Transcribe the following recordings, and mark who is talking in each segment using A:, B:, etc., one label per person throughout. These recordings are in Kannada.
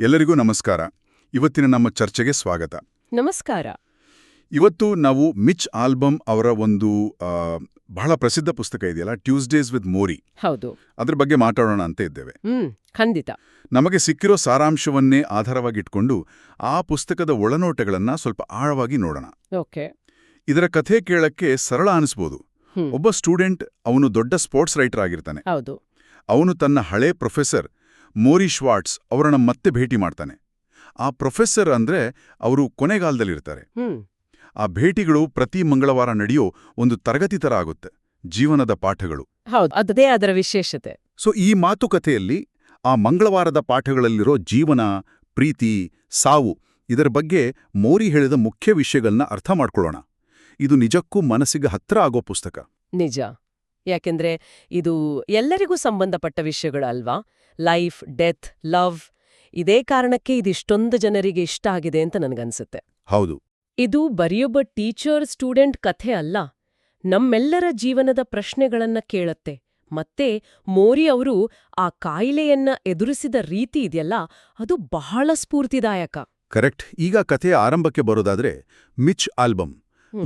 A: ಎಲ್ಲರಿಗೂ ನಮಸ್ಕಾರ. ಇವತ್ತಿನ ನಮ್ಮ ಚರ್ಚೆಗೆ ಸ್ವಾಗತ.
B: ನಮಸ್ಕಾರ.
A: ಇವತ್ತು ನಾವು ಮಿಚ್ ಆಲ್ಬಮ್ ಅವರ ಒಂದು ಬಹಳ ಪ್ರಸಿದ್ಧ ಪುಸ್ತಕ ಇದೆಯಲ್ಲ ಟ್ಯೂಸ್ಡೇಸ್ ವಿತ್ ಮೋರಿ.
B: ಹೌದು.
A: ಅದ್ರ ಬಗ್ಗೆ ಮಾತಾಡೋಣ ಅಂತ ಇದ್ದೇವೆ.
B: ಖಂಡಿತ.
A: ನಮಗೆ ಸಿಕ್ಕಿರೋ ಸಾರಾಂಶವನ್ನೇ ಆಧಾರವಾಗಿಟ್ಕೊಂಡು ಆ ಪುಸ್ತಕದ ಒಳನೋಟಗಳನ್ನ ಸ್ವಲ್ಪ ಆಳವಾಗಿ ನೋಡೋಣ.
B: ಓಕೆ.
A: ಇದರ ಕಥೆ ಕೇಳಕ್ಕೆ ಸರಳ ಅನಿಸ್ಬೋದು. ಒಬ್ಬ ಸ್ಟೂಡೆಂಟ್ ಅವನು ದೊಡ್ಡ ಸ್ಪೋರ್ಟ್ಸ್ ರೈಟರ್ ಆಗಿರ್ತಾನೆ.
B: ಹೌದು.
A: ಅವನು ತನ್ನ ಹಳೆ ಪ್ರೊಫೆಸರ್ ಮೋರಿ ಶ್ವಾರ್ಟ್ಸ್ ಅವರನ್ನ ಮತ್ತೆ ಭೇಟಿ ಮಾಡ್ತಾನೆ. ಆ ಪ್ರೊಫೆಸರ್ ಅಂದ್ರೆ ಅವರು ಕೊನೆಗಾಲದಲ್ಲಿರ್ತಾರೆ. ಆ ಭೇಟಿಗಳು ಪ್ರತಿ ಮಂಗಳವಾರ ನಡೆಯೋ ಒಂದು ತರಗತಿ ತರ ಆಗುತ್ತೆ. ಜೀವನದ ಪಾಠಗಳು.
B: ಹೌದು ಅದೇ ಅದರ ವಿಶೇಷತೆ.
A: ಸೊ ಈ ಮಾತುಕತೆಯಲ್ಲಿ ಆ ಮಂಗಳವಾರದ ಪಾಠಗಳಲ್ಲಿರೋ ಜೀವನ ಪ್ರೀತಿ ಸಾವು ಇದರ ಬಗ್ಗೆ ಮೋರಿ ಹೇಳಿದ ಮುಖ್ಯ ವಿಷಯಗಳನ್ನ ಅರ್ಥ ಮಾಡ್ಕೊಳ್ಳೋಣ. ಇದು ನಿಜಕ್ಕೂ ಮನಸ್ಸಿಗೆ ಹತ್ರ ಆಗೋ ಪುಸ್ತಕ.
B: ನಿಜ. ಯಾಕೆಂದ್ರೆ ಇದು ಎಲ್ಲರಿಗೂ ಸಂಬಂಧಪಟ್ಟ ವಿಷಯಗಳು ಅಲ್ವಾ? ಲೈಫ್ ಡೆತ್ ಲವ್ ಇದೇ ಕಾರಣಕ್ಕೆ ಇದಿಷ್ಟೊಂದು ಜನರಿಗೆ ಇಷ್ಟ ಆಗಿದೆ ಅಂತ ನನಗನ್ಸುತ್ತೆ.
A: ಹೌದು.
B: ಇದು ಬರೆಯೊಬ್ಬ ಟೀಚರ್ ಸ್ಟೂಡೆಂಟ್ ಕಥೆ ಅಲ್ಲ. ನಮ್ಮೆಲ್ಲರ ಜೀವನದ ಪ್ರಶ್ನೆಗಳನ್ನ ಕೇಳತ್ತೆ. ಮತ್ತೆ ಮೋರಿ ಅವರು ಆ ಕಾಯಿಲೆಯನ್ನ ಎದುರಿಸಿದ ರೀತಿ ಇದೆಯಲ್ಲ ಅದು ಬಹಳ ಸ್ಫೂರ್ತಿದಾಯಕ.
A: ಕರೆಕ್ಟ್. ಈಗ ಕಥೆಯ ಆರಂಭಕ್ಕೆ ಬರೋದಾದ್ರೆ ಮಿಚ್ ಆಲ್ಬಮ್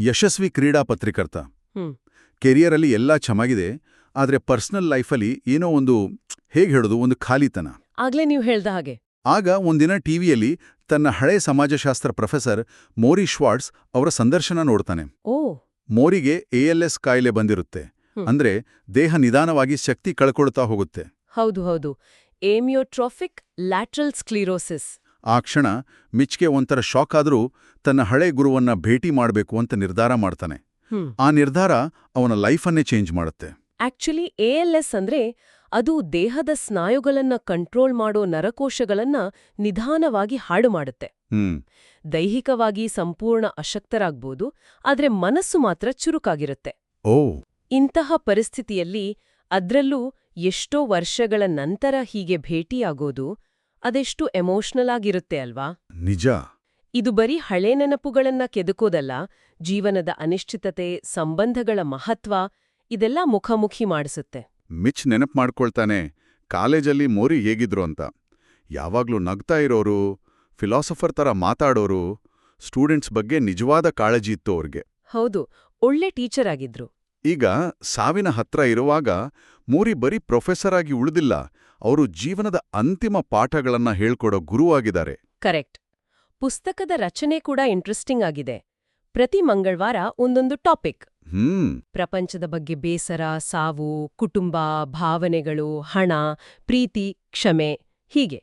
A: ಯಶಸ್ವಿ ಕ್ರೀಡಾ ಪತ್ರಿಕರ್ತ. ಕೆರಿಯರಲ್ಲಿ ಎಲ್ಲ ಚೆನ್ನಾಗಿದೆ ಆದ್ರೆ ಪರ್ಸನಲ್ ಲೈಫಲ್ಲಿ ಏನೋ ಒಂದು ಹೇಗೆ ಹೇಳೋದು ಒಂದು ಖಾಲಿತನ.
B: ಆಗ್ಲೇ ನೀವು ಹೇಳ್ದ ಹಾಗೆ.
A: ಆಗ ಒಂದಿನ ಟಿವಿಯಲ್ಲಿ ತನ್ನ ಹಳೆ ಸಮಾಜಶಾಸ್ತ್ರ ಪ್ರೊಫೆಸರ್ ಮೋರಿ ಶ್ವಾರ್ಟ್ಸ್ ಅವರ ಸಂದರ್ಶನ ನೋಡ್ತಾನೆ.
B: ಓ.
A: ಮೋರಿಗೆ ಎಎಲ್ಎಸ್ ಕಾಯಿಲೆ ಬಂದಿರುತ್ತೆ. ಅಂದ್ರೆ ದೇಹ ನಿಧಾನವಾಗಿ ಶಕ್ತಿ ಕಳ್ಕೊಳ್ತಾ ಹೋಗುತ್ತೆ.
B: ಹೌದು ಹೌದು. Amyotrophic lateral sclerosis.
A: ಆ ಕ್ಷಣ ಮಿಚ್ಗೆ ಒಂಥರ ಶಾಕ್ ಆದರೂ ತನ್ನ ಹಳೆ ಗುರುವನ್ನ ಭೇಟಿ ಮಾಡಬೇಕು ಅಂತ ನಿರ್ಧಾರ ಮಾಡ್ತಾನೆ. ಆ ನಿರ್ಧಾರ ಅವನ ಲೈಫನ್ನೇ ಚೇಂಜ್ ಮಾಡುತ್ತೆ.
B: ಆಕ್ಚುಲಿ ಎಎಲ್ಎಸ್ ಅಂದ್ರೆ ಅದು ದೇಹದ ಸ್ನಾಯುಗಳನ್ನ ಕಂಟ್ರೋಲ್ ಮಾಡೋ ನರಕೋಶಗಳನ್ನ ನಿಧಾನವಾಗಿ ಹಾಳು ಮಾಡುತ್ತೆ. ದೈಹಿಕವಾಗಿ ಸಂಪೂರ್ಣ ಅಶಕ್ತರಾಗ್ಬೋದು ಆದ್ರೆ ಮನಸ್ಸು ಮಾತ್ರ ಚುರುಕಾಗಿರುತ್ತೆ.
A: ಓ.
B: ಇಂತಹ ಪರಿಸ್ಥಿತಿಯಲ್ಲಿ ಅದ್ರಲ್ಲೂ ಎಷ್ಟೋ ವರ್ಷಗಳ ನಂತರ ಹೀಗೆ ಭೇಟಿಯಾಗೋದು ಅದೆಷ್ಟು ಎಮೋಷನಲ್ ಆಗಿರುತ್ತೆ ಅಲ್ವಾ?
A: ನಿಜ.
B: ಇದು ಬರೀ ಹಳೆ ನೆನಪುಗಳನ್ನ ಕೆದಕೋದಲ್ಲ ಜೀವನದ ಅನಿಶ್ಚಿತತೆ ಸಂಬಂಧಗಳ ಮಹತ್ವ ಇದೆಲ್ಲ ಮುಖಾಮುಖಿ ಮಾಡಿಸುತ್ತೆ.
A: ಮಿಚ್ ನೆನಪು ಮಾಡ್ಕೊಳ್ತಾನೆ ಕಾಲೇಜಲ್ಲಿ ಮೋರಿ ಹೇಗಿದ್ರು ಅಂತ. ಯಾವಾಗ್ಲೂ ನಗ್ತಾ ಇರೋರು ಫಿಲಾಸಫರ್ ತರ ಮಾತಾಡೋರು ಸ್ಟೂಡೆಂಟ್ಸ್ ಬಗ್ಗೆ ನಿಜವಾದ ಕಾಳಜಿ ಇತ್ತು ಅವ್ರಿಗೆ.
B: ಹೌದು ಒಳ್ಳೆ ಟೀಚರ್ ಆಗಿದ್ರು.
A: ಈಗ ಸಾವಿನ ಹತ್ರ ಇರುವಾಗ ಮೋರಿ ಬರೀ ಪ್ರೊಫೆಸರ್ ಆಗಿ ಉಳಿದಿಲ್ಲ ಅವರು ಜೀವನದ ಅಂತಿಮ ಪಾಠಗಳನ್ನ ಹೇಳ್ಕೊಡೋ ಗುರುವಾಗಿದ್ದಾರೆ.
B: ಕರೆಕ್ಟ್. ಪುಸ್ತಕದ ರಚನೆ ಕೂಡ ಇಂಟ್ರೆಸ್ಟಿಂಗ್ ಆಗಿದೆ. ಪ್ರತಿ ಮಂಗಳವಾರ ಒಂದೊಂದು ಟಾಪಿಕ್ ಪ್ರಪಂಚದ ಬಗ್ಗೆ ಬೇಸರ ಸಾವು ಕುಟುಂಬ ಭಾವನೆಗಳು ಹಣ ಪ್ರೀತಿ ಕ್ಷಮೆ ಹೀಗೆ.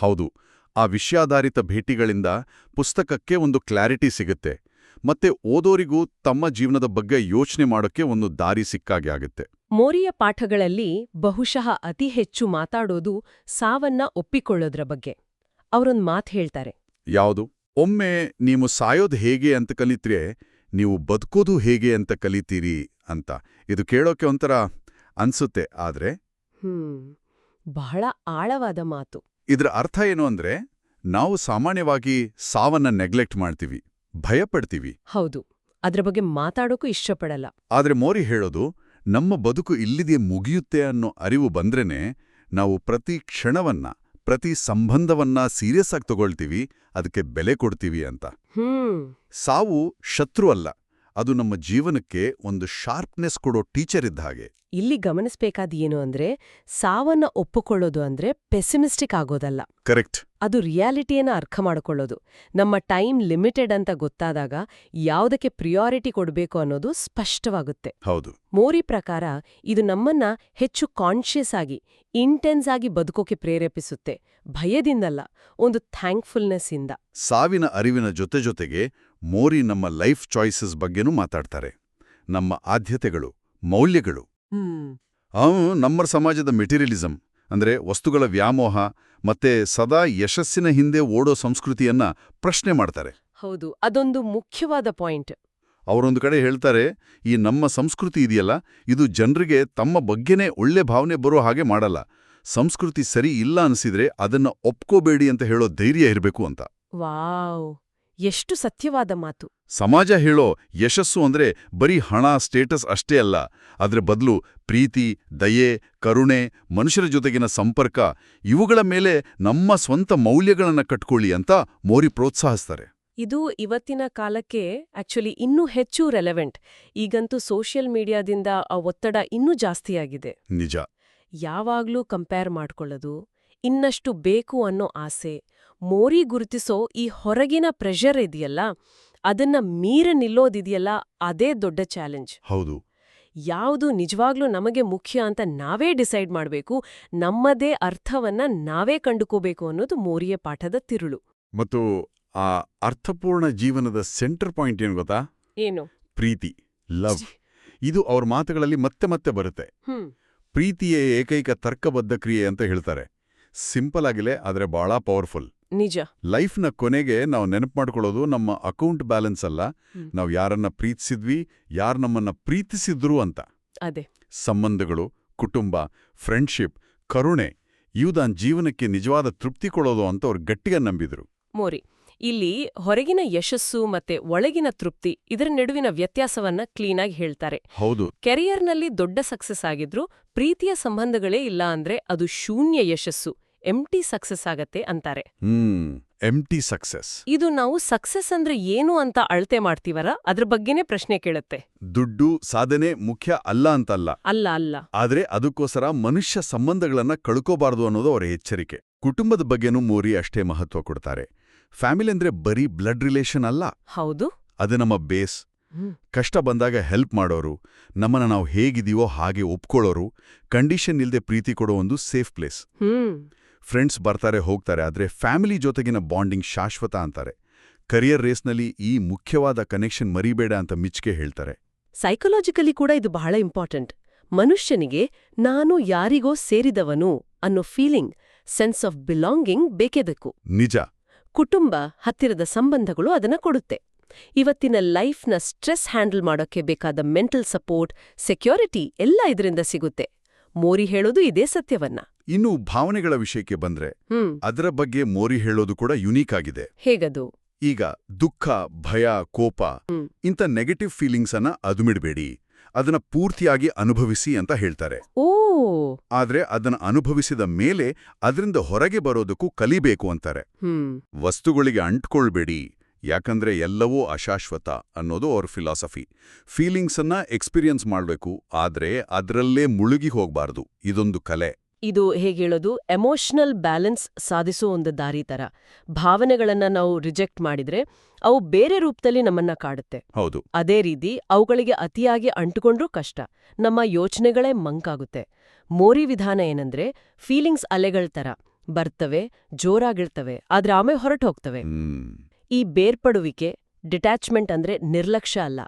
A: ಹೌದು. ಆ ವಿಷಯಾಧಾರಿತ ಭೇಟಿಗಳಿಂದ ಪುಸ್ತಕಕ್ಕೆ ಒಂದು ಕ್ಲಾರಿಟಿ ಸಿಗುತ್ತೆ. ಮತ್ತೆ ಓದೋರಿಗೂ ತಮ್ಮ ಜೀವನದ ಬಗ್ಗೆ ಯೋಚನೆ ಮಾಡೋಕ್ಕೆ ಒಂದು ದಾರಿ ಸಿಕ್ಕಾಗೆ ಆಗುತ್ತೆ.
B: ಮೋರಿಯ ಪಾಠಗಳಲ್ಲಿ ಬಹುಶಃ ಅತಿ ಹೆಚ್ಚು ಮಾತಾಡೋದು ಸಾವನ್ನ ಒಪ್ಪಿಕೊಳ್ಳೋದ್ರ ಬಗ್ಗೆ. ಅವರೊಂದ್ ಮಾತ್ ಹೇಳ್ತಾರೆ.
A: ಯಾವುದು? ಒಮ್ಮೆ ನೀವು ಸಾಯೋದು ಹೇಗೆ ಅಂತ ಕಲಿತ್ರೆ ನೀವು ಬದುಕೋದು ಹೇಗೆ ಅಂತ ಕಲಿತೀರಿ ಅಂತ. ಇದು ಕೇಳೋಕೆ ಒಂಥರ ಅನ್ಸುತ್ತೆ ಆದ್ರೆ?
B: ಹ್ಮ್. ಬಹಳ ಆಳವಾದ ಮಾತು.
A: ಇದ್ರ ಅರ್ಥ ಏನು ಅಂದ್ರೆ ನಾವು ಸಾಮಾನ್ಯವಾಗಿ ಸಾವನ್ನ ನೆಗ್ಲೆಕ್ಟ್ ಮಾಡ್ತೀವಿ ಭಯಪಡ್ತೀವಿ.
B: ಹೌದು. ಅದ್ರ ಬಗ್ಗೆ ಮಾತಾಡೋಕು ಇಷ್ಟಪಡಲ್ಲ.
A: ಆದ್ರೆ ಮೋರಿ ಹೇಳೋದು ನಮ್ಮ ಬದುಕು ಇಲ್ಲಿದೆ ಮುಗಿಯುತ್ತೆ ಅನ್ನೋ ಅರಿವು ಬಂದ್ರೇನೆ ನಾವು ಪ್ರತಿ ಕ್ಷಣವನ್ನ ಪ್ರತಿ ಸಂಬಂಧವನ್ನ ಸೀರಿಯಸ್ ಆಗಿ ತಗೊಳ್ತೀವಿ ಅದಕ್ಕೆ ಬೆಲೆ ಕೊಡ್ತೀವಿ ಅಂತ. ಸಾವು ಶತ್ರು ಅಲ್ಲ. ಅದು ನಮ್ಮ ಜೀವನಕ್ಕೆ ಒಂದು ಶಾರ್ಪ್ನೆಸ್ ಕೊಡೋ ಟೀಚರ್ ಇದ್ದ ಹಾಗೆ.
B: ಇಲ್ಲಿ ಗಮನಿಸಬೇಕಾದ ಏನು ಅಂದ್ರೆ ಸಾವನ್ನ ಒಪ್ಪಿಕೊಳ್ಳೋದು ಅಂದ್ರೆ ಪೆಸಿಮಿಸ್ಟಿಕ್ ಆಗೋದಲ್ಲ.
A: ಕರೆಕ್ಟ್
B: ಅದು ರಿಯಾಲಿಟಿಯನ್ನ ಅರ್ಥ ಮಾಡಿಕೊಳ್ಳೋದು. ನಮ್ಮ ಟೈಮ್ ಲಿಮಿಟೆಡ್ ಅಂತ ಗೊತ್ತಾದಾಗ ಯಾವುದಕ್ಕೆ ಪ್ರಿಯಾರಿಟಿ ಕೊಡಬೇಕು ಅನ್ನೋದು ಸ್ಪಷ್ಟವಾಗುತ್ತೆ.
A: ಹೌದು.
B: ಮೋರಿ ಪ್ರಕಾರ ಇದು ನಮ್ಮನ್ನ ಹೆಚ್ಚು ಕಾನ್ಷಿಯಸ್ ಆಗಿ ಇಂಟೆನ್ಸ್ ಆಗಿ ಬದುಕೋಕೆ ಪ್ರೇರೇಪಿಸುತ್ತೆ. ಭಯದಿಂದಲ್ಲ ಒಂದು ಥ್ಯಾಂಕ್ಫುಲ್ನೆಸ್ ಇಂದ.
A: ಸಾವಿನ ಅರಿವಿನ ಜೊತೆ ಜೊತೆಗೆ ಮೋರಿ ನಮ್ಮ ಲೈಫ್ ಚಾಯ್ಸಸ್ ಬಗ್ಗೆನೂ ಮಾತಾಡ್ತಾರೆ. ನಮ್ಮ ಆದ್ಯತೆಗಳು ಮೌಲ್ಯಗಳು. ಅವನು ನಮ್ಮ ಸಮಾಜದ ಮೆಟೀರಿಯಲಿಸಂ ಅಂದ್ರೆ ವಸ್ತುಗಳ ವ್ಯಾಮೋಹ ಮತ್ತೆ ಸದಾ ಯಶಸ್ಸಿನ ಹಿಂದೆ ಓಡೋ ಸಂಸ್ಕೃತಿಯನ್ನ ಪ್ರಶ್ನೆ ಮಾಡ್ತಾರೆ.
B: ಹೌದು ಅದೊಂದು ಮುಖ್ಯವಾದ ಪಾಯಿಂಟ್.
A: ಅವರೊಂದು ಕಡೆ ಹೇಳ್ತಾರೆ ಈ ನಮ್ಮ ಸಂಸ್ಕೃತಿ ಇದೆಯಲ್ಲ ಇದು ಜನರಿಗೆ ತಮ್ಮ ಬಗ್ಗೆನೇ ಒಳ್ಳೆ ಭಾವನೆ ಬರೋ ಹಾಗೆ ಮಾಡಲ್ಲ. ಸಂಸ್ಕೃತಿ ಸರಿ ಇಲ್ಲ ಅನಿಸಿದ್ರೆ ಅದನ್ನ ಒಪ್ಕೋಬೇಡಿ ಅಂತ ಹೇಳೋ ಧೈರ್ಯ ಇರಬೇಕು ಅಂತ.
B: ವಾವ್. ಎಷ್ಟು ಸತ್ಯವಾದ ಮಾತು.
A: ಸಮಾಜ ಹೇಳೋ ಯಶಸ್ಸು ಅಂದ್ರೆ ಬರೀ ಹಣ ಸ್ಟೇಟಸ್ ಅಷ್ಟೇ ಅಲ್ಲ. ಅದ್ರ ಬದಲು ಪ್ರೀತಿ ದಯೆ ಕರುಣೆ ಮನುಷ್ಯರ ಜೊತೆಗಿನ ಸಂಪರ್ಕ ಇವುಗಳ ಮೇಲೆ ನಮ್ಮ ಸ್ವಂತ ಮೌಲ್ಯಗಳನ್ನ ಕಟ್ಕೊಳ್ಳಿ ಅಂತ ಮೋರಿ ಪ್ರೋತ್ಸಾಹಿಸ್ತಾರೆ.
B: ಇದು ಇವತ್ತಿನ ಕಾಲಕ್ಕೆ ಆಕ್ಚುಲಿ ಇನ್ನೂ ಹೆಚ್ಚು ರೆಲೆವೆಂಟ್ ಈಗಂತೂ ಸೋಷಿಯಲ್ ಮೀಡಿಯಾದಿಂದ ಆ ಒತ್ತಡ ಇನ್ನೂ ಜಾಸ್ತಿಯಾಗಿದೆ.
A: ನಿಜ.
B: ಯಾವಾಗ್ಲೂ ಕಂಪೇರ್ ಮಾಡ್ಕೊಳ್ಳೋದು ಇನ್ನಷ್ಟು ಬೇಕು ಅನ್ನೋ ಆಸೆ ಮೋರಿ ಗುರುತಿಸೋ ಈ ಹೊರಗಿನ ಪ್ರೆಷರ್ ಇದೆಯಲ್ಲ ಅದನ್ನ ಮೀರ ನಿಲ್ಲೋದಿದೆಯಲ್ಲ ಅದೇ ದೊಡ್ಡ ಚಾಲೆಂಜ್
A: ಹೌದು.
B: ಯಾವುದು ನಿಜವಾಗ್ಲೂ ನಮಗೆ ಮುಖ್ಯ ಅಂತ ನಾವೇ ಡಿಸೈಡ್ ಮಾಡಬೇಕು ನಮ್ಮದೇ ಅರ್ಥವನ್ನ ನಾವೇ ಕಂಡುಕೋಬೇಕು ಅನ್ನೋದು ಮೋರಿಯ ಪಾಠದ ತಿರುಳು.
A: ಮತ್ತು ಆ ಅರ್ಥಪೂರ್ಣ ಜೀವನದ ಸೆಂಟರ್ ಪಾಯಿಂಟ್ ಏನು ಗೊತ್ತಾ?
B: ಏನು?
A: ಪ್ರೀತಿ ಲವ್ ಇದು ಅವ್ರ ಮಾತುಗಳಲ್ಲಿ ಮತ್ತೆ ಮತ್ತೆ ಬರುತ್ತೆ. ಪ್ರೀತಿಯೇ ಏಕೈಕ ತರ್ಕಬದ್ಧ ಕ್ರಿಯೆ ಅಂತ ಹೇಳ್ತಾರೆ. ಸಿಂಪಲ್ ಆಗಿಲ್ಲ ಆದರೆ ಬಹಳ ಪವರ್ಫುಲ್.
B: ನಿಜ.
A: ಲೈಫ್ನ ಕೊನೆಗೆ ನಾವು ನೆನಪು ಮಾಡ್ಕೊಳ್ಳೋದು ನಮ್ಮ ಅಕೌಂಟ್ ಬ್ಯಾಲೆನ್ಸ್ ಅಲ್ಲ. ನಾವು ಯಾರನ್ನ ಪ್ರೀತಿಸಿದ್ವಿ ಯಾರು ನಮ್ಮನ್ನ ಪ್ರೀತಿಸಿದ್ರು ಅಂತ.
B: ಅದೇ.
A: ಸಂಬಂಧಗಳು ಕುಟುಂಬ ಫ್ರೆಂಡ್ಶಿಪ್ ಕರುಣೆ ಇವುದಾನ್ ಜೀವನಕ್ಕೆ ನಿಜವಾದ ತೃಪ್ತಿ ಕೊಡೋದು ಅಂತ ಅವ್ರು ಗಟ್ಟಿಗೆ ನಂಬಿದ್ರು.
B: ಮೋರಿ ಇಲ್ಲಿ ಹೊರಗಿನ ಯಶಸ್ಸು ಮತ್ತೆ ಒಳಗಿನ ತೃಪ್ತಿ ಇದರ ನಡುವಿನ ವ್ಯತ್ಯಾಸವನ್ನ ಕ್ಲೀನಾಗಿ ಹೇಳ್ತಾರೆ.
A: ಹೌದು.
B: ಕೆರಿಯರ್ನಲ್ಲಿ ದೊಡ್ಡ ಸಕ್ಸಸ್ ಆಗಿದ್ರು ಪ್ರೀತಿಯ ಸಂಬಂಧಗಳೇ ಇಲ್ಲ ಅಂದ್ರೆ ಅದು ಶೂನ್ಯ ಯಶಸ್ಸು. ಎಂಟಿ ಸಕ್ಸಸ್ ಆಗತ್ತೆ ಅಂತಾರೆ.
A: ಎಂಟಿ ಸಕ್ಸಸ್
B: ಇದು ನಾವು ಸಕ್ಸಸ್ ಅಂದ್ರೆ ಏನು ಅಂತ ಅಳತೆ ಮಾಡ್ತೀವರ ಅದ್ರ ಬಗ್ಗೆನೇ ಪ್ರಶ್ನೆ ಕೇಳುತ್ತೆ.
A: ದುಡ್ಡು ಸಾಧನೆ ಮುಖ್ಯ ಅಲ್ಲ ಅಂತಲ್ಲ.
B: ಅಲ್ಲ ಅಲ್ಲ.
A: ಆದ್ರೆ ಅದಕ್ಕೋಸ್ಕರ ಮನುಷ್ಯ ಸಂಬಂಧಗಳನ್ನ ಕಳ್ಕೋಬಾರದು ಅನ್ನೋದು ಅವರ ಎಚ್ಚರಿಕೆ. ಕುಟುಂಬದ ಬಗ್ಗೆನೂ ಮೋರಿ ಅಷ್ಟೇ ಮಹತ್ವ ಕೊಡ್ತಾರೆ. ಫ್ಯಾಮಿಲಿ ಅಂದ್ರೆ ಬರೀ ಬ್ಲಡ್ ರಿಲೇಷನ್ ಅಲ್ಲ.
B: ಹೌದು.
A: ಅದು ನಮ್ಮ ಬೇಸ್ ಕಷ್ಟ ಬಂದಾಗ ಹೆಲ್ಪ್ ಮಾಡೋರು ನಮ್ಮನ್ನ ನಾವು ಹೇಗಿದೀವೋ ಹಾಗೆ ಒಪ್ಕೊಳ್ಳೋರು ಕಂಡೀಷನ್ ಇಲ್ಲದೆ ಪ್ರೀತಿ ಕೊಡೋ ಒಂದು ಸೇಫ್ ಪ್ಲೇಸ್ ಫ್ರೆಂಡ್ಸ್ ಬರ್ತಾರೆ ಹೋಗ್ತಾರೆ ಆದ್ರೆ ಫ್ಯಾಮಿಲಿ ಜೊತೆಗಿನ ಬಾಂಡಿಂಗ್ ಶಾಶ್ವತ ಅಂತಾರೆ. ಕರಿಯರ್ ರೇಸ್ನಲ್ಲಿ ಈ ಮುಖ್ಯವಾದ ಕನೆಕ್ಷನ್ ಮರಿಬೇಡ ಅಂತ ಮಿಚ್ಕೆ ಹೇಳ್ತಾರೆ.
B: ಸೈಕಲಾಜಿಕಲಿ ಕೂಡ ಇದು ಬಹಳ ಇಂಪಾರ್ಟೆಂಟ್. ಮನುಷ್ಯನಿಗೆ ನಾನು ಯಾರಿಗೋ ಸೇರಿದವನು ಅನ್ನೋ ಫೀಲಿಂಗ್ ಸೆನ್ಸ್ ಆಫ್ ಬಿಲಾಂಗಿಂಗ್ ಬೇಕೇ ಬೇಕು.
A: ನಿಜ.
B: ಕುಟುಂಬ ಹತ್ತಿರದ ಸಂಬಂಧಗಳು ಅದನ್ನ ಕೊಡುತ್ತೆ. ಇವತ್ತಿನ ಲೈಫ್ನ ಸ್ಟ್ರೆಸ್ ಹ್ಯಾಂಡಲ್ ಮಾಡೋಕ್ಕೆ ಬೇಕಾದ ಮೆಂಟಲ್ ಸಪೋರ್ಟ್ ಸೆಕ್ಯೂರಿಟಿ ಎಲ್ಲ ಇದರಿಂದ ಸಿಗುತ್ತೆ. ಮೋರಿ ಹೇಳೋದು ಇದೇ ಸತ್ಯವನ್ನ.
A: ಇನ್ನು ಭಾವನೆಗಳ ವಿಷಯಕ್ಕೆ ಬಂದ್ರೆ ಅದರ ಬಗ್ಗೆ ಮೋರಿ ಹೇಳೋದು ಕೂಡ ಯುನೀಕ್ ಆಗಿದೆ.
B: ಹೇಗದು?
A: ಈಗ ದುಃಖ ಭಯ ಕೋಪ
B: ಇಂತ
A: ಇಂಥ ನೆಗೆಟಿವ್ ಫೀಲಿಂಗ್ಸ್ ಅನ್ನ ಅದುಮಿಡ್ಬೇಡಿ. ಅದನ್ನ ಪೂರ್ತಿಯಾಗಿ ಅನುಭವಿಸಿ ಅಂತ ಹೇಳ್ತಾರೆ.
B: ಓ!
A: ಆದ್ರೆ ಅದನ್ನ ಅನುಭವಿಸಿದ ಮೇಲೆ ಅದರಿಂದ ಹೊರಗೆ ಬರೋದಕ್ಕೂ ಕಲಿಬೇಕು ಅಂತಾರೆ. ವಸ್ತುಗಳಿಗೆ ಅಂಟ್ಕೊಳ್ಬೇಡಿ. ಯಾಕಂದ್ರೆ ಎಲ್ಲವೂ ಅಶಾಶ್ವತ ಅನ್ನೋದು ಅವ್ರ ಫಿಲಾಸಫಿ ಫೀಲಿಂಗ್ಸನ್ನ ಎಕ್ಸ್ಪೀರಿಯನ್ಸ್ ಮಾಡಬೇಕು. ಆದ್ರೆ ಅದರಲ್ಲೇ ಮುಳುಗಿ ಹೋಗ್ಬಾರ್ದು. ಇದೊಂದು ಕಲೆ.
B: ಇದು ಹೇಗೇಳೋದು ಎಮೋಷನಲ್ ಬ್ಯಾಲೆನ್ಸ್ ಸಾಧಿಸೋ ಒಂದು ದಾರಿ ತರ. ಭಾವನೆಗಳನ್ನ ನಾವು ರಿಜೆಕ್ಟ್ ಮಾಡಿದ್ರೆ ಅವು ಬೇರೆ ರೂಪದಲ್ಲಿ ನಮ್ಮನ್ನ ಕಾಡುತ್ತೆ.
A: ಹೌದು.
B: ಅದೇ ರೀತಿ ಅವುಗಳಿಗೆ ಅತಿಯಾಗಿ ಅಂಟುಕೊಂಡ್ರೂ ಕಷ್ಟ. ನಮ್ಮ ಯೋಚನೆಗಳೇ ಮಂಕಾಗುತ್ತೆ. ಮೋರಿ ವಿಧಾನ ಏನಂದ್ರೆ ಫೀಲಿಂಗ್ಸ್ ಅಲೆಗಳ ತರ. ಬರ್ತವೆ ಜೋರಾಗಿರ್ತವೆ ಆದ್ರೆ ಆಮೇಲೆ ಹೊರಟು ಹೋಗ್ತವೆ. ಈ ಬೇರ್ಪಡುವಿಕೆ ಡಿಟ್ಯಾಚ್ಮೆಂಟ್ ಅಂದ್ರೆ ನಿರ್ಲಕ್ಷ್ಯ ಅಲ್ಲ.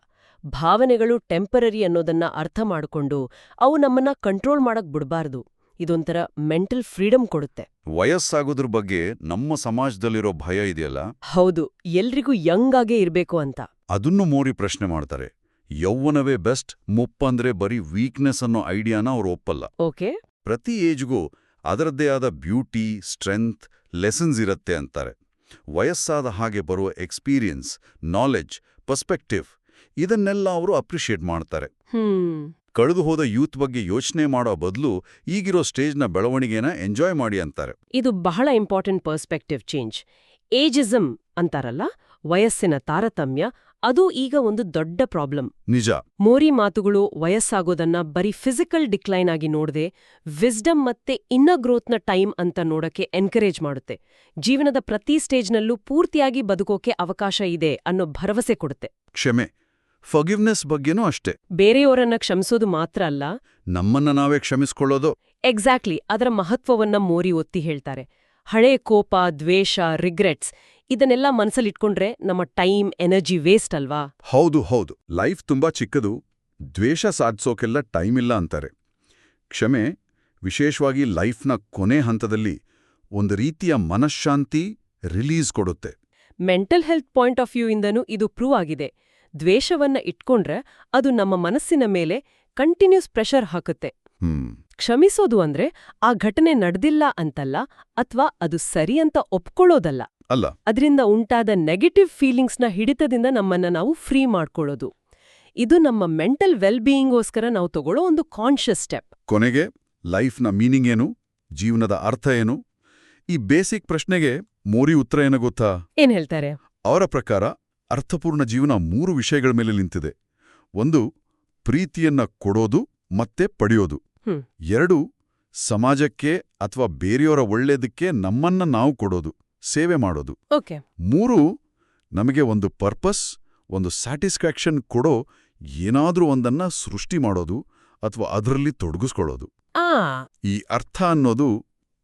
B: ಭಾವನೆಗಳು ಟೆಂಪರರಿ ಅನ್ನೋದನ್ನ ಅರ್ಥ ಮಾಡಿಕೊಂಡು ಅವು ನಮ್ಮನ್ನ ಕಂಟ್ರೋಲ್ ಮಾಡಕ್ ಬಿಡಬಾರ್ದು. ಇದೊಂಥರ ಮೆಂಟಲ್ ಫ್ರೀಡಮ್ ಕೊಡುತ್ತೆ.
A: ವಯಸ್ಸಾಗೋದ್ರ ಬಗ್ಗೆ ನಮ್ಮ ಸಮಾಜದಲ್ಲಿರೋ ಭಯ ಇದೆಯಲ್ಲ?
B: ಹೌದು ಎಲ್ರಿಗೂ ಯಂಗ್ ಆಗೇ ಇರಬೇಕು ಅಂತ.
A: ಅದನ್ನು ಮೋರಿ ಪ್ರಶ್ನೆ ಮಾಡ್ತಾರೆ. ಯೌವನವೇ ಬೆಸ್ಟ್ ಮುಪ್ಪಂದ್ರೆ ಬರೀ ವೀಕ್ನೆಸ್ ಅನ್ನೋ ಐಡಿಯಾನ ಅವ್ರು ಒಪ್ಪಲ್ಲ.
B: ಓಕೆ.
A: ಪ್ರತಿ ಏಜ್ಗೂ ಅದರದ್ದೇ ಆದ ಬ್ಯೂಟಿ ಸ್ಟ್ರೆಂತ್ ಲೆಸನ್ಸ್ ಇರುತ್ತೆ ಅಂತಾರೆ. ವಯಸ್ಸಾದ ಹಾಗೆ ಬರುವ ಎಕ್ಸ್ಪೀರಿಯನ್ಸ್ ನಾಲೆಡ್ಜ್ ಪರ್ಸ್ಪೆಕ್ಟಿವ್ ಇದನ್ನೆಲ್ಲ ಅವರು ಅಪ್ರಿಷಿಯೇಟ್ ಮಾಡ್ತಾರೆ. ಕಳೆದು ಹೋದ ಯೂತ್ ಬಗ್ಗೆ ಯೋಚನೆ ಮಾಡೋ ಬದಲು ಈಗಿರೋ ಸ್ಟೇಜ್ನ ಬೆಳವಣಿಗೆನ ಎಂಜಾಯ್ ಮಾಡಿ ಅಂತಾರೆ.
B: ಇದು ಬಹಳ ಇಂಪಾರ್ಟೆಂಟ್ ಪರ್ಸ್ಪೆಕ್ಟಿವ್ ಚೇಂಜ್. ಏಜಿಸಮ್ ಅಂತಾರಲ್ಲ ವಯಸ್ಸಿನ ತಾರತಮ್ಯ ಅದು ಈಗ ಒಂದು ದೊಡ್ಡ ಪ್ರಾಬ್ಲಮ್.
A: ನಿಜ.
B: ಮೋರಿ ಮಾತುಗಳು ವಯಸ್ಸಾಗೋದನ್ನ ಬರೀ ಫಿಸಿಕಲ್ ಡಿಕ್ಲೈನ್ ಆಗಿ ನೋಡದೆ ವಿಸ್ಡಮ್ ಮತ್ತೆ ಇನ್ನ ಗ್ರೋತ್ನ ಟೈಮ್ ಅಂತ ನೋಡಕ್ಕೆ ಎನ್ಕರೇಜ್ ಮಾಡುತ್ತೆ. ಜೀವನದ ಪ್ರತಿ ಸ್ಟೇಜ್ನಲ್ಲೂ ಪೂರ್ತಿಯಾಗಿ ಬದುಕೋಕೆ ಅವಕಾಶ ಇದೆ ಅನ್ನೋ ಭರವಸೆ ಕೊಡುತ್ತೆ.
A: ಕ್ಷಮೆ. ಫಗಿವ್ನೆಸ್ ಬಗ್ಗೆನೂ ಅಷ್ಟೇ.
B: ಬೇರೆಯವರನ್ನ ಕ್ಷಮಿಸೋದು ಮಾತ್ರ ಅಲ್ಲ.
A: ನಮ್ಮನ್ನ ನಾವೇ ಕ್ಷಮಿಸ್ಕೊಳ್ಳೋದು.
B: ಎಕ್ಸಾಕ್ಟ್ಲಿ ಅದರ ಮಹತ್ವವನ್ನ ಮೋರಿ ಒತ್ತಿ ಹೇಳ್ತಾರೆ. ಹಳೆ ಕೋಪ ದ್ವೇಷ ರಿಗ್ರೆಟ್ಸ್ ಇದನ್ನೆಲ್ಲ ಮನಸ್ಸಲ್ಲಿಟ್ಕೊಂಡ್ರೆ ನಮ್ಮ ಟೈಮ್ ಎನರ್ಜಿ ವೇಸ್ಟ್ ಅಲ್ವಾ?
A: ಹೌದು ಹೌದು. ಲೈಫ್ ತುಂಬಾ ಚಿಕ್ಕದು. ದ್ವೇಷ ಸಾಧಿಸೋಕೆಲ್ಲ ಟೈಮ್ ಇಲ್ಲ ಅಂತಾರೆ. ಕ್ಷಮೆ ವಿಶೇಷವಾಗಿ ಲೈಫ್ನ ಕೊನೆ ಹಂತದಲ್ಲಿ ಒಂದು ರೀತಿಯ ಮನಃಶಾಂತಿ ರಿಲೀಸ್ ಕೊಡುತ್ತೆ.
B: Mental health point of view ಇಂದನೂ ಇದು ಪ್ರೂವ್ ಆಗಿದೆ. ದ್ವೇಷವನ್ನ ಇಟ್ಕೊಂಡ್ರೆ ಅದು ನಮ್ಮ ಮನಸ್ಸಿನ ಮೇಲೆ ಕಂಟಿನ್ಯೂಸ್ ಪ್ರೆಷರ್ ಹಾಕುತ್ತೆ. ಕ್ಷಮಿಸೋದು ಅಂದ್ರೆ ಆ ಘಟನೆ ನಡೆದಿಲ್ಲ ಅಂತಲ್ಲ ಅಥವಾ ಅದು ಸರಿ ಅಂತ ಒಪ್ಕೊಳ್ಳೋದಲ್ಲ.
A: ಅಲ್ಲ.
B: ಅದರಿಂದ ಉಂಟಾದ ನೆಗೆಟಿವ್ ಫೀಲಿಂಗ್ಸ್ನ ಹಿಡಿತದಿಂದ ನಮ್ಮನ್ನ ನಾವು ಫ್ರೀ ಮಾಡ್ಕೊಳ್ಳೋದು. ಇದು ನಮ್ಮ ಮೆಂಟಲ್ ವೆಲ್ ಬೀಯಿಂಗ್ಗೋಸ್ಕರ ನಾವು ತಗೊಳ್ಳೋ ಒಂದು ಕಾನ್ಷಿಯಸ್ ಸ್ಟೆಪ್
A: ಕೊನೆಗೆ ಲೈಫ್ನ ಮೀನಿಂಗ್ ಏನು? ಜೀವನದ ಅರ್ಥ ಏನು? ಈ ಬೇಸಿಕ್ ಪ್ರಶ್ನೆಗೆ ಮೋರಿ ಉತ್ತರ ಏನು ಗೊತ್ತಾ?
B: ಏನ್ ಹೇಳ್ತಾರೆ?
A: ಅವರ ಪ್ರಕಾರ ಅರ್ಥಪೂರ್ಣ ಜೀವನ ಮೂರು ವಿಷಯಗಳ ಮೇಲೆ ನಿಂತಿದೆ. ಒಂದು ಪ್ರೀತಿಯನ್ನ ಕೊಡೋದು ಮತ್ತೆ ಪಡೆಯೋದು. ಎರಡು ಸಮಾಜಕ್ಕೆ ಅಥವಾ ಬೇರೆಯವರ ಒಳ್ಳೇದಕ್ಕೆ ನಮ್ಮನ್ನ ನಾವು ಕೊಡೋದು ಸೇವೆ ಮಾಡೋದು. ಮೂರು ನಮಗೆ ಒಂದು ಪರ್ಪಸ್ ಒಂದು ಸ್ಯಾಟಿಸ್ಫ್ಯಾಕ್ಷನ್ ಕೊಡೋ ಏನಾದ್ರೂ ಒಂದನ್ನ ಸೃಷ್ಟಿ ಮಾಡೋದು ಅಥವಾ ಅದರಲ್ಲಿ ತೊಡಗಿಸ್ಕೊಳ್ಳೋದು. ಈ ಅರ್ಥ ಅನ್ನೋದು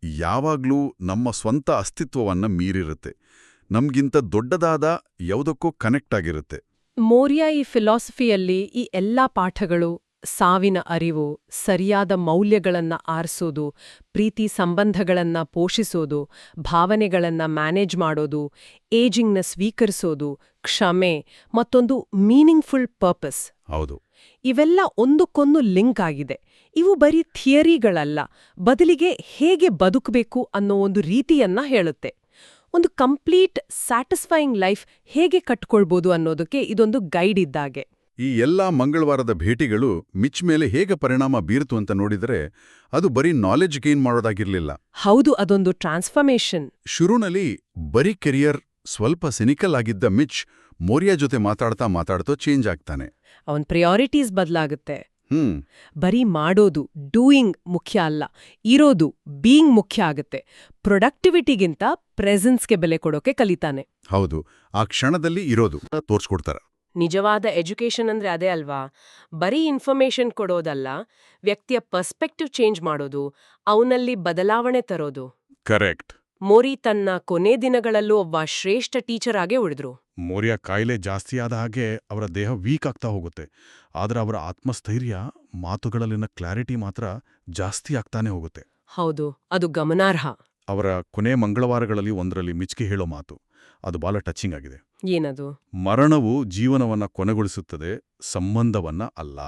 A: ಯಾವಾಗ್ಲೂ ನಮ್ಮ ಸ್ವಂತ ಅಸ್ತಿತ್ವವನ್ನ ಮೀರಿರುತ್ತೆ. ನಮ್ಗಿಂತ ದೊಡ್ಡದಾದ ಯಾವುದಕ್ಕೂ ಕನೆಕ್ಟ್ ಆಗಿರುತ್ತೆ.
B: ಮೋರಿಯಾ ಈ ಫಿಲಾಸಫಿಯಲ್ಲಿ ಈ ಎಲ್ಲಾ ಪಾಠಗಳು ಸಾವಿನ ಅರಿವು ಸರಿಯಾದ ಮೌಲ್ಯಗಳನ್ನು ಆರಿಸೋದು ಪ್ರೀತಿ ಸಂಬಂಧಗಳನ್ನು ಪೋಷಿಸೋದು ಭಾವನೆಗಳನ್ನು ಮ್ಯಾನೇಜ್ ಮಾಡೋದು ಏಜಿಂಗ್ನ ಸ್ವೀಕರಿಸೋದು ಕ್ಷಮೆ ಮತ್ತೊಂದು ಮೀನಿಂಗ್ಫುಲ್ ಪರ್ಪಸ್
A: ಹೌದು.
B: ಇವೆಲ್ಲ ಒಂದಕ್ಕೊಂದು ಲಿಂಕ್ ಆಗಿದೆ. ಇವು ಬರೀ ಥಿಯರಿಗಳಲ್ಲ ಬದಲಿಗೆ ಹೇಗೆ ಬದುಕಬೇಕು ಅನ್ನೋ ಒಂದು ರೀತಿಯನ್ನ ಹೇಳುತ್ತೆ. ಒಂದು ಕಂಪ್ಲೀಟ್ ಸ್ಯಾಟಿಸ್ಫೈಯಿಂಗ್ ಲೈಫ್ ಹೇಗೆ ಕಟ್ಕೊಳ್ಬೋದು ಅನ್ನೋದಕ್ಕೆ ಇದೊಂದು ಗೈಡ್ ಇದ್ದಾಗೆ.
A: ಈ ಎಲ್ಲಾ ಮಂಗಳವಾರದ ಭೇಟಿಗಳು ಮಿಚ್ ಮೇಲೆ ಹೇಗೆ ಪರಿಣಾಮ ಬೀರ್ತು ಅಂತ ನೋಡಿದರೆ ಅದು ಬರೀ ನಾಲೆಜ್ ಗೇನ್ ಮಾಡೋದಾಗಿರ್ಲಿಲ್ಲ.
B: ಹೌದು ಅದೊಂದು ಟ್ರಾನ್ಸ್ಫರ್ಮೇಷನ್
A: ಶುರುನಲ್ಲಿ ಬರೀ ಕೆರಿಯರ್ ಸ್ವಲ್ಪ ಸಿನಿಕಲ್ ಆಗಿದ್ದ ಮಿಚ್ ಮೋರಿಯಾ ಜೊತೆ ಮಾತಾಡ್ತಾ ಮಾತಾಡ್ತಾ ಚೇಂಜ್ ಆಗ್ತಾನೆ.
B: ಅವನ್ ಪ್ರಿಯಾರಿಟೀಸ್ ಬದಲಾಗುತ್ತೆ. ಬರೀ ಮಾಡೋದು ಡೂಯಿಂಗ್ ಮುಖ್ಯ ಅಲ್ಲ ಇರೋದು ಬೀಯಿಂಗ್ ಮುಖ್ಯ ಆಗುತ್ತೆ. ಪ್ರೊಡಕ್ಟಿವಿಟಿಗಿಂತ ಪ್ರೆಸೆನ್ಸ್ಗೆ ಬೆಲೆ ಕೊಡೋಕೆ ಕಲಿತಾನೆ.
A: ಹೌದು ಆ ಕ್ಷಣದಲ್ಲಿ ಇರೋದು ತೋರ್ಸ್ಕೊಡ್ತಾರ.
B: ನಿಜವಾದ ಎಜುಕೇಷನ್ ಅಂದ್ರೆ ಅದೇ ಅಲ್ವಾ? ಬರೀ ಇನ್ಫಾರ್ಮೇಶನ್ ಕೊಡೋದಲ್ಲ ವ್ಯಕ್ತಿಯ ಪರ್ಸ್ಪೆಕ್ಟಿವ್ ಚೇಂಜ್ ಮಾಡೋದು ಅವನಲ್ಲಿ ಬದಲಾವಣೆ ತರೋದು.
A: ಕರೆಕ್ಟ್
B: ಮೋರಿ ತನ್ನ ಕೊನೆ ದಿನಗಳಲ್ಲೂ ಒಬ್ಬ ಶ್ರೇಷ್ಠ ಟೀಚರ್ ಆಗೇ ಉಳಿದ್ರು.
C: ಮೌರ್ಯ ಕಾಯಿಲೆ ಜಾಸ್ತಿ ಆದ ಹಾಗೆ ಅವರ ದೇಹ ವೀಕ್ ಆಗ್ತಾ ಹೋಗುತ್ತೆ. ಆದರೆ ಅವರ ಆತ್ಮಸ್ಥೈರ್ಯ ಮಾತುಗಳಲ್ಲಿನ ಕ್ಲಾರಿಟಿ ಮಾತ್ರ ಜಾಸ್ತಿ ಆಗ್ತಾನೆ ಹೋಗುತ್ತೆ.
B: ಹೌದು ಅದು ಗಮನಾರ್ಹ.
C: ಅವರ ಕೊನೆ ಮಂಗಳವಾರಗಳಲ್ಲಿ ಒಂದರಲ್ಲಿ ಮಿಚ್ಕಿ ಹೇಳೋ ಮಾತು ಅದು ಬಹಳ ಟಚಿಂಗ್ ಆಗಿದೆ.
B: ಏನದು?
C: ಮರಣವು ಜೀವನವನ್ನ ಕೊನೆಗೊಳಿಸುತ್ತದೆ ಸಂಬಂಧವನ್ನ ಅಲ್ಲ.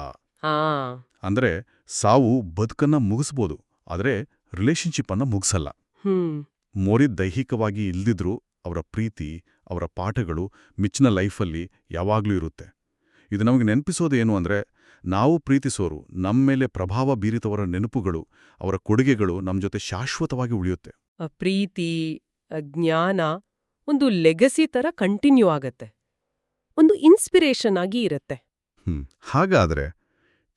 C: ಅಂದ್ರೆ ಸಾವು ಬದುಕನ್ನ ಮುಗಿಸ್ಬೋದು ಆದರೆ ರಿಲೇಶನ್ಶಿಪ್ ಅನ್ನ ಮುಗಿಸಲ್ಲ. ಮೋರಿ ದೈಹಿಕವಾಗಿ ಇಲ್ದಿದ್ರೂ ಅವರ ಪ್ರೀತಿ ಅವರ ಪಾಠಗಳು ಮಿಚ್ಚಿನ ಲೈಫಲ್ಲಿ ಯಾವಾಗಲೂ ಇರುತ್ತೆ. ಇದು ನಮಗೆ ನೆನಪಿಸೋದು ಏನು ಅಂದ್ರೆ ನಾವು ಪ್ರೀತಿಸೋರು ನಮ್ಮ ಮೇಲೆ ಪ್ರಭಾವ ಬೀರಿತವರ ನೆನಪುಗಳು ಅವರ ಕೊಡುಗೆಗಳು ನಮ್ಮ ಜೊತೆ ಶಾಶ್ವತವಾಗಿ ಉಳಿಯುತ್ತೆ.
B: ಪ್ರೀತಿ ಜ್ಞಾನ ಒಂದು ಲೆಗಸಿ ತರ ಕಂಟಿನ್ಯೂ ಆಗತ್ತೆ. ಒಂದು ಇನ್ಸ್ಪಿರೇಷನ್ ಆಗಿ ಇರುತ್ತೆ.
A: ಹಾಗಾದರೆ ಹಾಗಾದ್ರೆ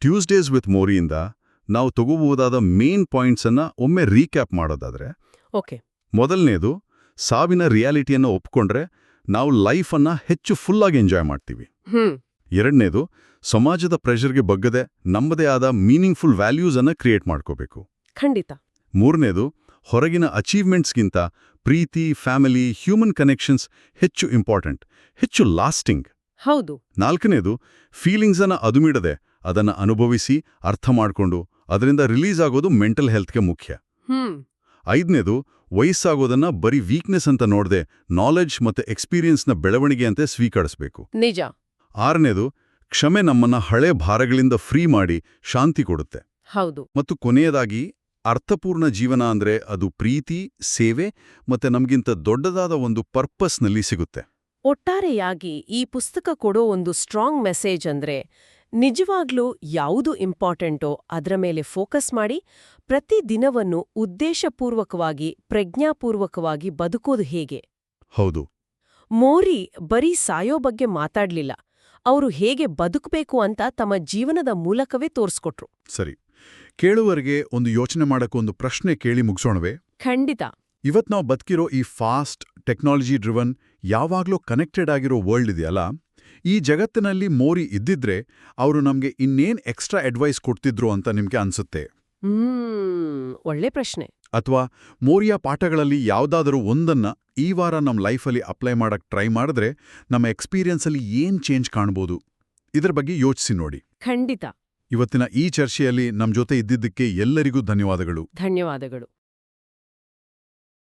A: ಟ್ಯೂಸ್ಡೇಸ್ ವಿತ್ ಮೋರಿಯಿಂದ ನಾವು ತಗೋಬಹುದಾದ ಮೇನ್ ಪಾಯಿಂಟ್ಸ್ ಅನ್ನ ಒಮ್ಮೆ ರೀಕ್ಯಾಪ್ ಮಾಡೋದಾದ್ರೆ
B: ಓಕೆ.
A: ಮೊದಲನೇದು ಸಾವಿನ ರಿಯಾಲಿಟಿಯನ್ನು ಒಪ್ಕೊಂಡ್ರೆ ನಾವು ಲೈಫನ್ನು ಹೆಚ್ಚು ಫುಲ್ಲಾಗಿ ಎಂಜಾಯ್ ಮಾಡ್ತೀವಿ. ಎರಡನೇದು ಸಮಾಜದ ಪ್ರೆಷರ್ಗೆ ಬಗ್ಗದೆ ನಮ್ಮದೇ ಆದ ಮೀನಿಂಗ್ಫುಲ್ ವ್ಯಾಲ್ಯೂಸ್ ಅನ್ನ ಕ್ರಿಯೇಟ್ ಮಾಡ್ಕೋಬೇಕು.
B: ಖಂಡಿತ.
A: ಮೂರನೇದು ಹೊರಗಿನ ಅಚೀವ್ಮೆಂಟ್ಸ್ಗಿಂತ ಪ್ರೀತಿ ಫ್ಯಾಮಿಲಿ ಹ್ಯೂಮನ್ ಕನೆಕ್ಷನ್ಸ್ ಹೆಚ್ಚು ಇಂಪಾರ್ಟೆಂಟ್ ಹೆಚ್ಚು ಲಾಸ್ಟಿಂಗ್.
B: ಹೌದು.
A: ನಾಲ್ಕನೇದು ಫೀಲಿಂಗ್ಸ್ ಅನ್ನ ಅದುಮಿಡದೆ ಅದನ್ನ ಅನುಭವಿಸಿ ಅರ್ಥ ಮಾಡ್ಕೊಂಡು ಅದರಿಂದ ರಿಲೀಸ್ ಆಗೋದು ಮೆಂಟಲ್ ಹೆಲ್ತ್ಗೆ ಮುಖ್ಯ. ಐದನೇದು ವಯಸ್ಸಾಗೋದನ್ನ ಬರೀ ವೀಕ್ನೆಸ್ ಅಂತ ನೋಡದೆ ನಾಲೆಡ್ಜ್ ಮತ್ತೆ ಎಕ್ಸ್ಪೀರಿಯನ್ಸ್ನ ಬೆಳವಣಿಗೆ ಅಂತೆ ಸ್ವೀಕರಿಸಬೇಕು.
B: ನಿಜ.
A: ಆರನೇದು ಕ್ಷಮೆ ನಮ್ಮನ್ನ ಹಳೆ ಭಾರಗಳಿಂದ ಫ್ರೀ ಮಾಡಿ ಶಾಂತಿ ಕೊಡುತ್ತೆ.
B: ಹೌದು.
A: ಮತ್ತು ಕೊನೆಯದಾಗಿ ಅರ್ಥಪೂರ್ಣ ಜೀವನ ಅಂದ್ರೆ ಅದು ಪ್ರೀತಿ ಸೇವೆ ಮತ್ತೆ ನಮಗಿಂತ ದೊಡ್ಡದಾದ ಒಂದು ಪರ್ಪಸ್ನಲ್ಲಿ ಸಿಗುತ್ತೆ.
B: ಒಟ್ಟಾರೆಯಾಗಿ ಈ ಪುಸ್ತಕ ಕೊಡೋ ಒಂದು ಸ್ಟ್ರಾಂಗ್ ಮೆಸೇಜ್ ಅಂದ್ರೆ ನಿಜವಾಗ್ಲೂ ಯಾವುದು ಇಂಪಾರ್ಟೆಂಟೋ ಅದರ ಮೇಲೆ ಫೋಕಸ್ ಮಾಡಿ ಪ್ರತಿ ದಿನವನ್ನು ಉದ್ದೇಶಪೂರ್ವಕವಾಗಿ ಪ್ರಜ್ಞಾಪೂರ್ವಕವಾಗಿ ಬದುಕೋದು ಹೇಗೆ?
A: ಹೌದು.
B: ಮೋರಿ ಬರೀ ಸಾಯೋ ಬಗ್ಗೆ ಮಾತಾಡ್ಲಿಲ್ಲ. ಅವರು ಹೇಗೆ ಬದುಕಬೇಕು ಅಂತ ತಮ್ಮ ಜೀವನದ ಮೂಲಕವೇ ತೋರಿಸ್ಕೊಟ್ರು.
A: ಸರಿ. ಕೇಳುವರಿಗೆ ಒಂದು ಯೋಚನೆ ಮಾಡಕ್ಕೊಂದು ಪ್ರಶ್ನೆ ಕೇಳಿ ಮುಗಿಸೋಣವೇ?
B: ಖಂಡಿತ.
A: ಇವತ್ ನಾವು ಬದುಕಿರೋ ಈ ಫಾಸ್ಟ್ ಟೆಕ್ನಾಲಜಿ ಡ್ರಿವನ್ ಯಾವಾಗ್ಲೂ ಕನೆಕ್ಟೆಡ್ ಆಗಿರೋ ವರ್ಲ್ಡ್ ಇದೆಯಲ್ಲ? ಈ ಜಗತ್ತಿನಲ್ಲಿ ಮೋರಿ ಇದ್ದಿದ್ರೆ ಅವರು ನಮ್ಗೆ ಇನ್ನೇನ್ ಎಕ್ಸ್ಟ್ರಾ ಅಡ್ವೈಸ್ ಕೊಡ್ತಿದ್ರು ಅಂತ ನಿಮ್ಗೆ ಅನ್ಸುತ್ತೆ.
B: ಒಳ್ಳೆ ಪ್ರಶ್ನೆ.
A: ಅಥವಾ ಮೋರಿಯ ಪಾಠಗಳಲ್ಲಿ ಯಾವ್ದಾದರೂ ಒಂದನ್ನ ಈ ವಾರ ನಮ್ಮ ಲೈಫಲ್ಲಿ ಅಪ್ಲೈ ಮಾಡಕ್ ಟ್ರೈ ಮಾಡಿದ್ರೆ ನಮ್ಮ ಎಕ್ಸ್ಪೀರಿಯನ್ಸಲ್ಲಿ ಏನ್ ಚೇಂಜ್ ಕಾಣ್ಬೋದು? ಇದರ ಬಗ್ಗೆ ಯೋಚಿಸಿ ನೋಡಿ.
B: ಖಂಡಿತ.
A: ಇವತ್ತಿನ ಈ ಚರ್ಚೆಯಲ್ಲಿ ನಮ್ ಜೊತೆ ಇದ್ದಿದ್ದಕ್ಕೆ ಎಲ್ಲರಿಗೂ ಧನ್ಯವಾದಗಳು.
B: ಧನ್ಯವಾದಗಳು.